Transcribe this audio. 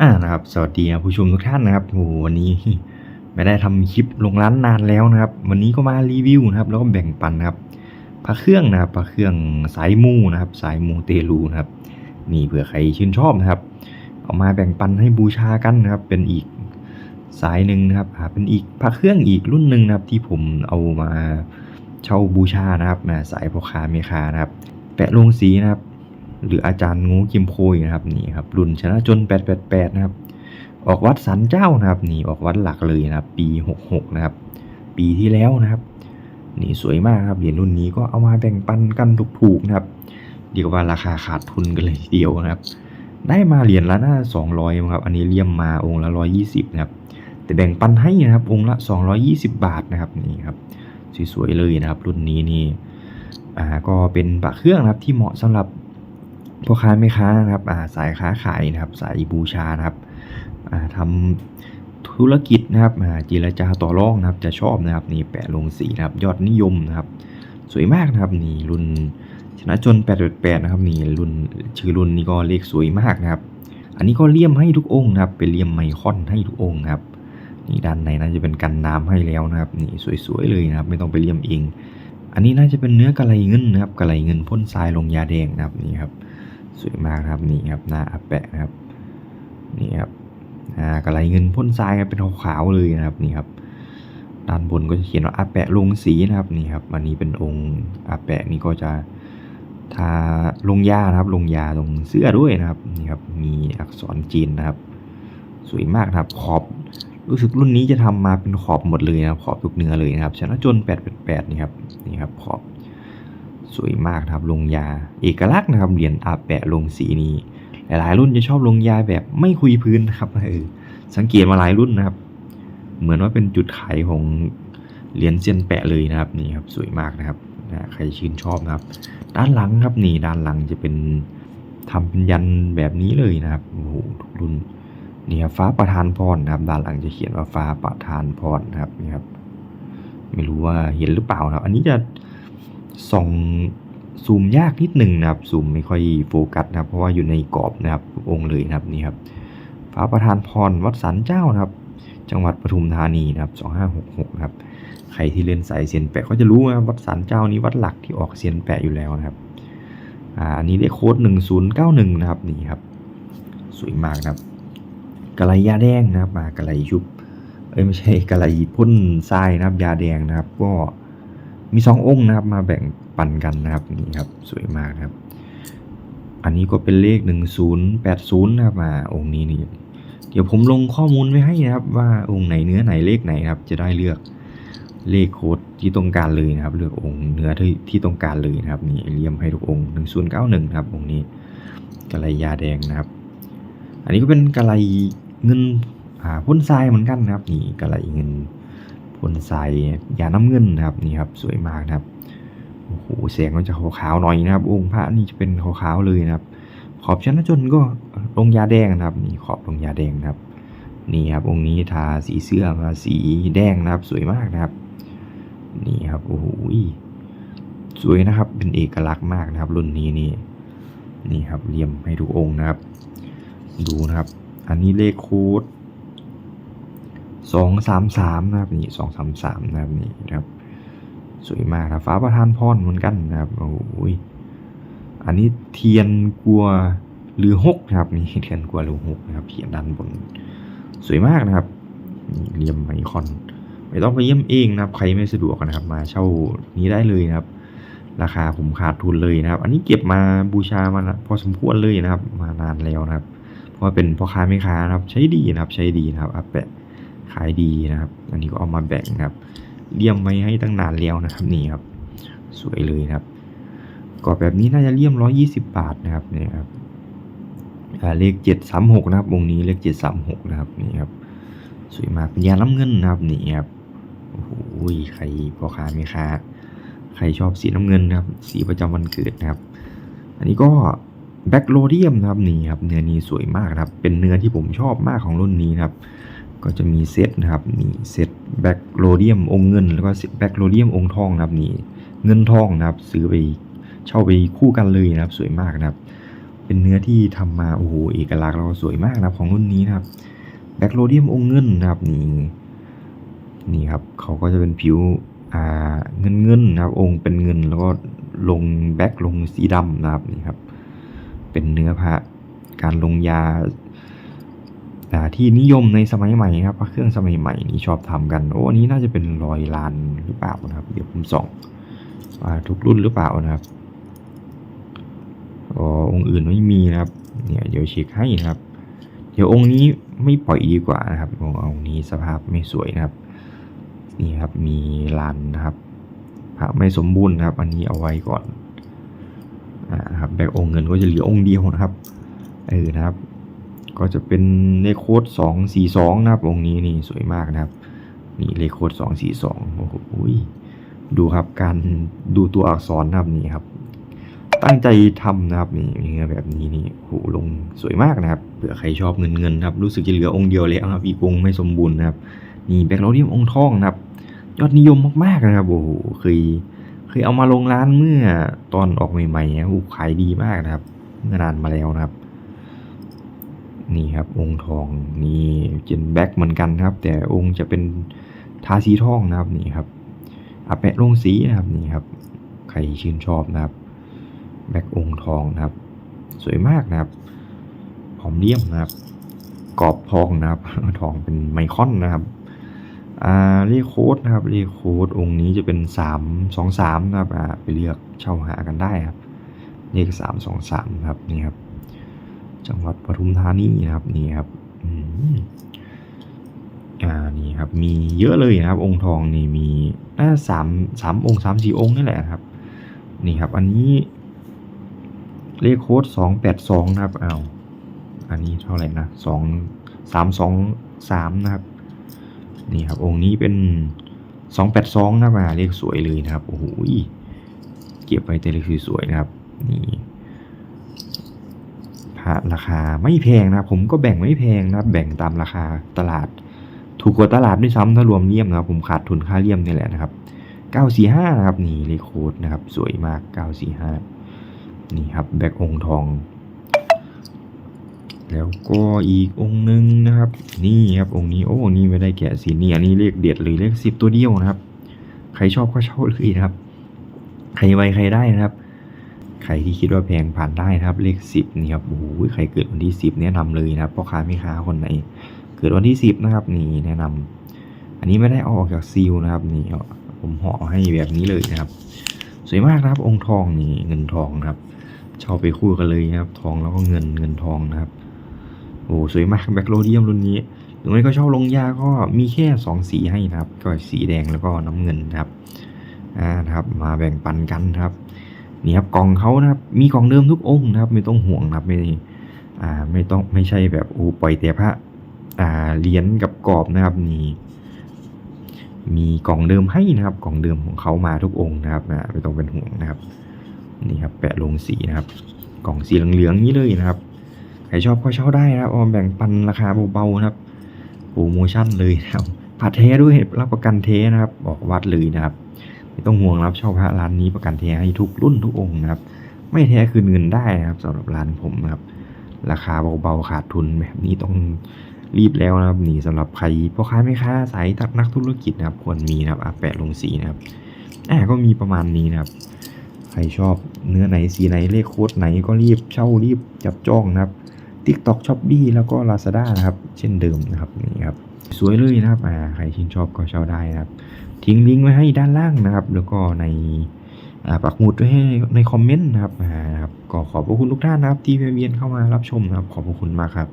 อ่านะครับสวัสดีครับผู้ชมทุกท่านนะครับโหวันนี้ไม่ได้ทำคลิปลงร้านนานแล้วนะครับ วันนี้ก็มารีวิวนะครับ แล้วก็แบ่งปันนะครับพระเครื่องนะครับพระเครื่องสายมูนะครับ สายมูเตลูนะครับ นี่เผื่อใครชื่นชอบนะครับ เอามาแบ่งปันให้บูชากันนะครับ เป็นอีกสายหนึ่งนะครับเป็นอีกพระเครื่องอีกรุ่นหนึ่งนะครับ ที่ผมเอามาเช่าบูชานะครับสายพ่อค้าเมคานะครับ แปะลงสีนะครับ หรืออาจารย์งูกิมโพยนะครับนี่ครับรุ่นชนะจน 888 นะครับ ออกวัดสันเจ้านะครับนี่ออกวัดหลักเลยนะครับ ปี 66 นะครับ ปีที่แล้วนะครับนี่สวยมากครับเหรียญรุ่นนี้ก็เอามาแบ่งปันกันถูกๆนะครับเดียวว่าราคาขาดทุนกันเลยทีเดียวนะครับ ได้มาเหรียญละหน้า 200ครับอันนี้เลี่ยมมาองค์ละ 120 นะครับ แต่แบ่งปันให้นะครับองค์ละ 220 บาทนะครับนี่ครับสวยๆเลยนะครับ รุ่นนี้นี่อ่าก็เป็นปะเครื่องนะครับที่เหมาะสำหรับ พ่อค้าแม่ค้านะครับาสายค้าขายนะครับ สายบูชานะครับอ่าทำธุรกิจนะครับอ่าเจรจาต่อรองนะครับ จะชอบนะครับนี่แปะลงสีนะครับ ยอดนิยมนะครับ สวยมากนะครับนี่รุ่นชนะจน888นะครับนี่รุ่นชื่อรุ่นนี้ก็เลขสวยมากนะครับ อันนี้ก็เลี่ยมให้ทุกองค์นะครับ เป็นเลี่ยมไมคอนให้ทุกองค์นะครับนี่ด้านในน่าจะเป็นกันน้ำให้แล้วนะครับนี่สวยๆเลยนะครับ ไม่ต้องไปเลี่ยมเอง อันนี้น่าจะเป็นเนื้อกะไรเงินนะครับกะไรเงินพ่นทรายลงยาแดงนะครับนี่ครับ สวยมากครับนี่ครับหน้าอาแปะนะครับนี่ครับอ่ากระไรเงินพ่นทรายเป็นขาวๆเลยนะครับนี่ครับด้านบนก็จะเขียนว่าอาแปะลงสีนะครับนี่ครับอันนี้เป็นองค์อาแปะนี่ก็จะทาลงยานะครับ ลงยาตรงเสื้อด้วยนะครับนี่ครับมีอักษรจีนนะครับ สวยมากครับขอบรู้สึกรุ่นนี้จะทำมาเป็นขอบหมดเลยนะครับขอบทุกเนื้อเลยนะครับชนะจน888นี่ครับนี่ครับขอบ สวยมากครับลงยา เอกลักษณ์นะครับเหรียญอาแปะลงสีนี้ หลายๆรุ่นจะชอบลงยาแบบไม่คุยพื้นนะครับเออสังเกตมาหลายรุ่นนะครับ เหมือนว่าเป็นจุดขายของเหรียญเซียนแปะเลยนะครับนี่ครับสวยมากนะครับนะใครชื่นชอบนะครับ ด้านหลังครับนี่ด้านหลังจะเป็นทำเป็นยันแบบนี้เลยนะครับโอ้โหทุกรุ่นนี่ครับฟ้าประทานพรนะครับ ด้านหลังจะเขียนว่าฟ้าประทานพรนะครับนี่ครับ ไม่รู้ว่าเห็นหรือเปล่านะครับ อันนี้จะ ส่องซูมยากนิดหนึ่งนะครับซูมไม่ค่อยโฟกัสนะครับ เพราะว่าอยู่ในกรอบนะครับองค์เลยนะครับนี่ครับฟ้าประธานพรวัดสันเจ้านะครับ จังหวัดปทุมธานีนะครับ2566นะครับใครที่เล่นสายเซียนแปะก็จะรู้นะครับวัดสันเจ้านี้วัดหลักที่ออกเซียนแปะอยู่แล้วนะครับอ่าอันนี้ได้โค้ด1091นะครับนี่ครับ สวยมากนะครับกะไรยาแดงนะครับมากะไรชุบเอ้ยไม่ใช่กะไหลพ่นทรายนะครับยาแดงนะครับ ก็ มีสององค์นะครับมาแบ่งปันกันนะครับนี่ครับสวยมากครับ อันนี้ก็เป็นเลขหนึ่งศูนย์แปดศูนย์นะครับมาองค์นี้นี่เดี๋ยวผมลงข้อมูลไว้ให้นะครับ ว่าองค์ไหนเนื้อไหนเลขไหนครับ จะได้เลือกเลขโค้ดที่ต้องการเลยนะครับ เลือกองค์เนื้อที่ที่ต้องการเลยนะครับนี่เลี่ยมให้ทุกองค์หนึ่งศูนย์เก้าหนึ่งครับองค์นี้กะไลยาแดงนะครับ อันนี้ก็เป็นกะไลเงินอาพ่นทรายเหมือนกันนะครับนี่กระไลเงิน นทรายาน้ำเงินนะครับนี่ครับสวยมากนะครับโอ้โหแสงก็จะขาวๆหน่อยนะครับ องค์พระนี่จะเป็นขาวๆเลยนะครับ ขอบชั้นจนก็ลงยาแดงนะครับนี่ขอบลงยาแดงนะครับนี่ครับองค์นี้ทาสีเสื้อมาสีแดงนะครับ สวยมากนะครับ นี่ครับโอ้โหสวยนะครับ เป็นเอกลักษณ์มากนะครับ รุ่นนี้นี่นี่ครับเลี่ยมให้ทุกองค์นะครับ ดูนะครับ อันนี้เลขโค้ด สองสามสามนะครับนี่สองสามสามนะครับนี่นะครับสวยมากครับฟ้าประทานพรเหมือนกันนะครับโอ้ยอันนี้เทียนกลัวหรือหกนะครับนี่เทียนกลัวหรือหกนะครับเขียนด้านบน สวยมากนะครับนี่เลี่ยมไมคอนไม่ต้องไปเยี่ยมเองนะครับ ใครไม่สะดวกนะครับ มาเช่านี้ได้เลยนะครับ ราคาผมขาดทุนเลยนะครับ อันนี้เก็บมาบูชามาพอสมควรเลยนะครับ มานานแล้วนะครับ เพราะว่าเป็นพ่อค้าแม่ค้านะครับ ใช้ดีนะครับ ใช้ดีนะครับอาแปะ ขายดีนะครับ อันนี้ก็เอามาแบ่งครับเลี่ยมไว้ให้ตั้งนานแล้วนะครับนี่ครับ สวยเลยครับกรอบแบบนี้น่าจะเลี่ยมร้อยี่สิบาทนะครับนี่ครับเลขเจ็ดสามหกนะครับวงนี้เลขเจ็ดสามหกนะครับนี่ครับสวยมากเป็นยาน้ำเงินนะครับนี่ครับโอ้โหใครพ่อค้าแม่ค้าใครชอบสีน้ำเงินนะครับ สีประจำวันเกิดนะครับ อันนี้ก็แบ็กโลเดียมนะครับนี่ครับเนื้อนี้สวยมากนะครับ เป็นเนื้อที่ผมชอบมากของรุ่นนี้นะครับ ก็จะมีเซตนะครับนี่เซตแบ็กโลเดียมองเงิน แล้วก็เซตแบ็กโลเดียมองทองนะครับนี่เงินทองนะครับ ซื้อไปเช่าไปคู่กันเลยนะครับ สวยมากนะครับ เป็นเนื้อที่ทำมาโอ้โหเอกลักษณ์แล้วก็สวยมากนะครับของรุ่นนี้นะครับแบ็คโรเดียมองเงินนะครับนี่นี่ครับเขาก็จะเป็นผิวอ่าเงินเงินนะครับ องค์เป็นเงินแล้วก็ลงแบ็คลงสีดำนะครับนี่ครับ เป็นเนื้อพระการลงยา ที่นิยมในสมัยใหม่ครับพระเครื่องสมัยใหม่นี่ชอบทำกันโอ้อันนี้น่าจะเป็นรอยลานหรือเปล่านะครับ เดี๋ยวผมส่องทุกรุ่นหรือเปล่านะครับอ๋อองค์อื่นไม่มีนะครับเนี่ยเดี๋ยวเช็คให้นะครับ เดี๋ยวองค์นี้ไม่ปล่อยดีกว่านะครับองค์นี้สภาพไม่สวยนะครับนี่ครับมีลานนะครับพระไม่สมบูรณ์นะครับ อันนี้เอาไว้ก่อนอ่านะครับแบกองค์เงินก็จะเหลือองค์เดียวนะครับเออนะครับ ก็จะเป็นเลขโค้ดสองสี่สองนะครับองค์นี้นี่สวยมากนะครับ นี่เลขโค้ดสองสี่สองโอ้โหดูครับการดูตัวอักษรนะครับนี่ครับ ตั้งใจทำนะครับนี่แบบนี้นี่โหลงสวยมากนะครับเผื่อใครชอบเงินเงินครับรู้สึกจะเหลือองค์เดียวแล้วนะครับอีกองค์ไม่สมบูรณ์นะครับ นี่แบ็คโรเดียมองค์ทองนะครับ ยอดนิยมมากๆนะครับโอ้โหเคยเคยเอามาลงร้านเมื่อตอนออกใหม่ๆนะโอ้ขายดีมากนะครับเมื่อนานมาแล้วนะครับ นี่ครับองค์ทองนี่เจนแบ็คเหมือนกันครับ แต่องค์จะเป็นทาสีทองนะครับนี่ครับอาแปะลงสีนะครับนี่ครับ ใครชื่นชอบนะครับ แบ็คองค์ทองนะครับ สวยมากนะครับหอมเลี่ยมนะครับ กรอบทองนะครับ ทองเป็นไมคอนนะครับอ่าเลขโค้ดนะครับเลขโค้ดองค์นี้จะเป็นสามสองสามนะครับอ่าไปเลือกเช่าหากันได้ครับเลขสามสองสามครับนี่ครับ จังหวัดปทุมธานีนะครับนี่ครับอ่านี่ครับ มีเยอะเลยนะครับ องค์ทองนี่มีน่าสามสามองค์สามสี่องค์นี่แหละครับ นี่ครับ อันนี้ เลขโค้ดสองแปดสองนะครับอ้าวอันนี้เท่าไหร่นะสองสามสองสามนะครับ นี่ครับ องค์นี้เป็นสองแปดสองนะครับอ่าเลขสวยเลยนะครับโอ้โหเก็บไว้แต่เลขสวยๆนะครับ นี่ ระราคาไม่แพงนะครับผมก็แบ่งไม่แพงนะแบ่งตามราคาตลาด ถูกกว่าตลาดด้วยซ้ำถ้ารวมเลี่ยมนะครับผมขาดทุนค่าเลี่ยมนี่แหละนะครับเก้าสี่ห้านะครับนี่เลขโคดนะครับ สวยมากเก้าสี่ห้านี่ครับแบกองทอง แล้วก็อีกองหนึ่งนะครับ นี่ครับองนี้โอ้นี่ไม่ได้แกะสีนี่อันนี้เลขเด็ดเลยเลขสิบตัวเดียวนะครับ ใครชอบก็เช่าเลยนะครับ ใครไวใครได้นะครับ ใครที่คิดว่าแพงผ่านได้นะครับ เลขสิบนี่ครับโอ้โหใครเกิดวันที่สิบแนะนำเลยนะครับพ่อค้าแม่ค้าคนไหน เกิดวันที่สิบนะครับ นี่แนะนำอันนี้ไม่ได้เอาออกจากซีลนะครับ นี่ผมห่อให้แบบนี้เลยนะครับ สวยมากนะครับ องค์ทองนี่เงินทองครับช่าไปคู่กันเลยนะครับ ทองแล้วก็เงินเงินทองนะครับโอ้สวยมากแบคโรเดียมรุ่นนี้หรือไม่ก็ช่าลงยาก็มีแค่สองสีให้นะครับ ก็สีแดงแล้วก็น้ำเงินนะครับอ่านะครับ มาแบ่งปันกันครับ นี่ครับกล่องเขานะครับ มีกล่องเดิมทุกองค์นะครับ ไม่ต้องห่วงนะครับไม่อ่าไม่ต้องไม่ใช่แบบโอ้ปล่อยแต่พระอ่าเหรียญกับกรอบนะครับนี่มีกล่องเดิมให้นะครับกล่องเดิมของเขามาทุกองค์นะครับนะไม่ต้องเป็นห่วงนะครับนี่ครับแปะลงสีนะครับ กล่องสีเหลืองๆนี้เลยนะครับใครชอบก็เช่าได้นะครับเอาแบ่งปันราคาเบาๆนะครับโปรโมชั่นเลยนะครับผัดเทด้วยรับประกันเทนะครับ บอกวัดเลยนะครับ ไม่ต้องห่วงรับเช่าพระร้านนี้ประกันเทให้ทุกรุ่นทุกองค์นะครับ ไม่แท้คืนเงินได้นะครับสำหรับร้านผมนะครับ ราคาเบาๆขาดทุนแบบนี้ต้องรีบแล้วนะครับนี่สำหรับใครพ่อค้าแม่ค้าสายนักธุรกิจนะครับ ควรมีนะครับอะแปะลงสีนะครับอ่าก็มีประมาณนี้นะครับ ใครชอบเนื้อไหนสีไหนเลขโค้ดไหนก็รีบเช่ารีบจับจ้องนะครับ TikTok s h o p e e แล้วก็ Lazada นะครับ เช่นเดิมนะครับนี่ครับ สวยเลยนะครับอ่าใครชื่นชอบก็เช่าได้นะครับ ทิ้งลิงก์ไว้ให้ด้านล่างนะครับ แล้วก็ในอ่าปักหมุดไว้ให้ในคอมเมนต์นะครับอ่าครับ ก็ขอบพระคุณทุกท่านนะครับ ที่เวียนเข้ามารับชมนะครับ ขอบพระคุณมากครับ